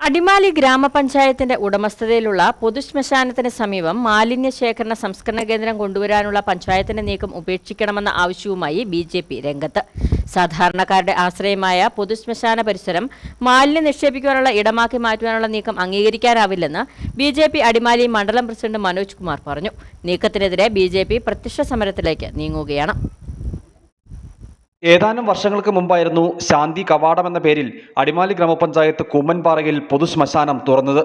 അടിമാലി ഗ്രാമപഞ്ചായത്തിന്റെ ഉടമസ്ഥതയിലുള്ള പൊതുശ്മശാനത്തിന് സമീപം മാലിന്യ ശേഖരണ സംസ്കരണ കേന്ദ്രം കൊണ്ടുവരാനുള്ള പഞ്ചായത്തിന്റെ നീക്കം ഉപേക്ഷിക്കണമെന്ന ആവശ്യവുമായി ബി ജെ പി രംഗത്ത്. സാധാരണക്കാരുടെ ആശ്രയമായ പൊതുശ്മശാന പരിസരം മാലിന്യം നിക്ഷേപിക്കാനുള്ള ഇടമാക്കി മാറ്റുവാനുള്ള നീക്കം അംഗീകരിക്കാനാവില്ലെന്ന് ബി ജെ പി അടിമാലി മണ്ഡലം പ്രസിഡന്റ് മനോജ് കുമാർ പറഞ്ഞു. നീക്കത്തിനെതിരെ ബി ജെ പി പ്രത്യക്ഷ സമരത്തിലേക്ക് നീങ്ങുകയാണ്. ഏതാനും വർഷങ്ങൾക്ക് മുമ്പായിരുന്നു ശാന്തി കവാടം എന്ന പേരിൽ അടിമാലി ഗ്രാമപഞ്ചായത്ത് കൂമ്മൻപാറയിൽ പൊതുശ്മശാനം തുറന്നത്.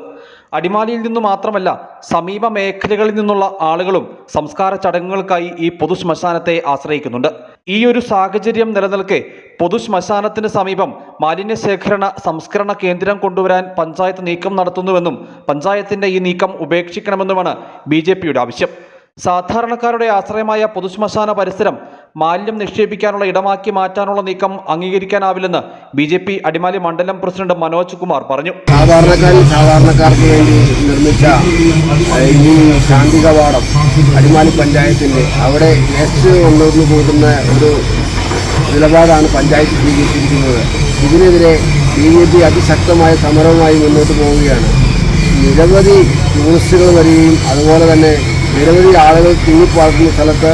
അടിമാലിയിൽ നിന്നു മാത്രമല്ല സമീപ മേഖലകളിൽ നിന്നുള്ള ആളുകളും സംസ്കാര ചടങ്ങുകൾക്കായി ഈ പൊതുശ്മശാനത്തെ ആശ്രയിക്കുന്നുണ്ട്. ഈ ഒരു സാഹചര്യം നിലനിൽക്കെ പൊതുശ്മശാനത്തിന് സമീപം മാലിന്യ ശേഖരണ സംസ്കരണ കേന്ദ്രം കൊണ്ടുവരാൻ പഞ്ചായത്ത് നീക്കം നടത്തുന്നുവെന്നും പഞ്ചായത്തിന്റെ ഈ നീക്കം ഉപേക്ഷിക്കണമെന്നുമാണ് ബി ആവശ്യം. സാധാരണക്കാരുടെ ആശ്രയമായ പൊതുശ്മശാന പരിസരം മാലിന്യം നിക്ഷേപിക്കാനുള്ള ഇടമാക്കി മാറ്റാനുള്ള നീക്കം അംഗീകരിക്കാനാവില്ലെന്ന് ബി ജെ പി അടിമാലി മണ്ഡലം പ്രസിഡന്റ് മനോജ് കുമാർ പറഞ്ഞു. സാധാരണക്കാരിൽ സാധാരണക്കാർക്ക് വേണ്ടി നിർമ്മിച്ച ഈ ശാന്തി കവാടം അടിമാലി പഞ്ചായത്തിന്റെ അവിടെ വേസ്റ്റ് കൊണ്ടുവന്ന് കൂട്ടുന്ന ഒരു നിലപാടാണ് പഞ്ചായത്ത് സ്വീകരിച്ചിരിക്കുന്നത്. ഇതിനെതിരെ ബി ജെ പി അതിശക്തമായ സമരവുമായി മുന്നോട്ട് പോവുകയാണ്. നിരവധി ടൂറിസ്റ്റുകൾ വരികയും അതുപോലെ തന്നെ നിരവധി ആളുകൾ തിങ്ങിപ്പാർക്കുന്ന സ്ഥലത്ത്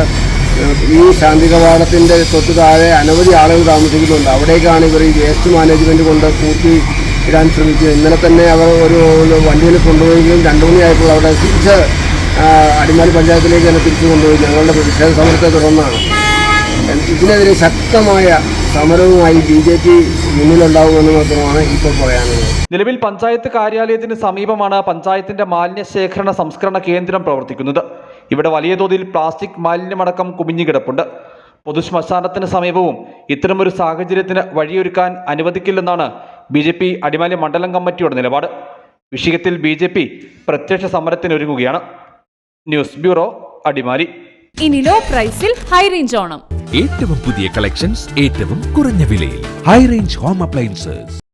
ഈ ശാന്തി കവാടത്തിന്റെ തൊട്ട് താഴെ അനവധി ആളുകൾ താമസിക്കുന്നുണ്ട്. അവിടേക്കാണ് ഇവർ ഈ വേസ്റ്റ് മാനേജ്മെന്റ് കൊണ്ട് കൂട്ടി ഇടാൻ ശ്രമിച്ചത് ഇന്നലെ തന്നെ അവർ ഒരു വണ്ടിയിൽ കൊണ്ടുപോവുകയും രണ്ടു മണിയായപ്പോൾ അവിടെ തിരിച്ച് അടിമാലി പഞ്ചായത്തിലേക്ക് തന്നെ തിരിച്ചു കൊണ്ടുപോയി. ഞങ്ങളുടെ പ്രതിഷേധ സമരത്തെ തുടർന്നാണ്. ഇതിനെതിരെ ശക്തമായ സമരവുമായി ബി ജെ പി മുന്നിലുണ്ടാവുമെന്ന് മാത്രമാണ് ഇപ്പോൾ പറയാനുള്ളത്. നിലവിൽ പഞ്ചായത്ത് കാര്യാലയത്തിന് സമീപമാണ് പഞ്ചായത്തിന്റെ മാലിന്യ ശേഖരണ സംസ്കരണ കേന്ദ്രം പ്രവർത്തിക്കുന്നത്. ഇവിടെ വലിയ തോതിൽ പ്ലാസ്റ്റിക് മാലിന്യമടക്കം കുമിഞ്ഞുകിടപ്പുണ്ട് പൊതുശ്മശാനത്തിന് സമീപവും ഇത്തരമൊരു സാഹചര്യത്തിന് വഴിയൊരുക്കാൻ അനുവദിക്കില്ലെന്നാണ് ബി ജെ പി അടിമാലി മണ്ഡലം കമ്മിറ്റിയുടെ നിലപാട്. വിഷയത്തിൽ ബി ജെ പി പ്രത്യക്ഷ സമരത്തിനൊരുങ്ങുകയാണ്. News bureau Adimali. ഇനി ലോ പ്രൈസിൽ ഹൈ റേഞ്ച് ഓണം. ഏറ്റവും പുതിയ കളക്ഷൻസ് ഏറ്റവും കുറഞ്ഞ വിലയിൽ. High range home appliances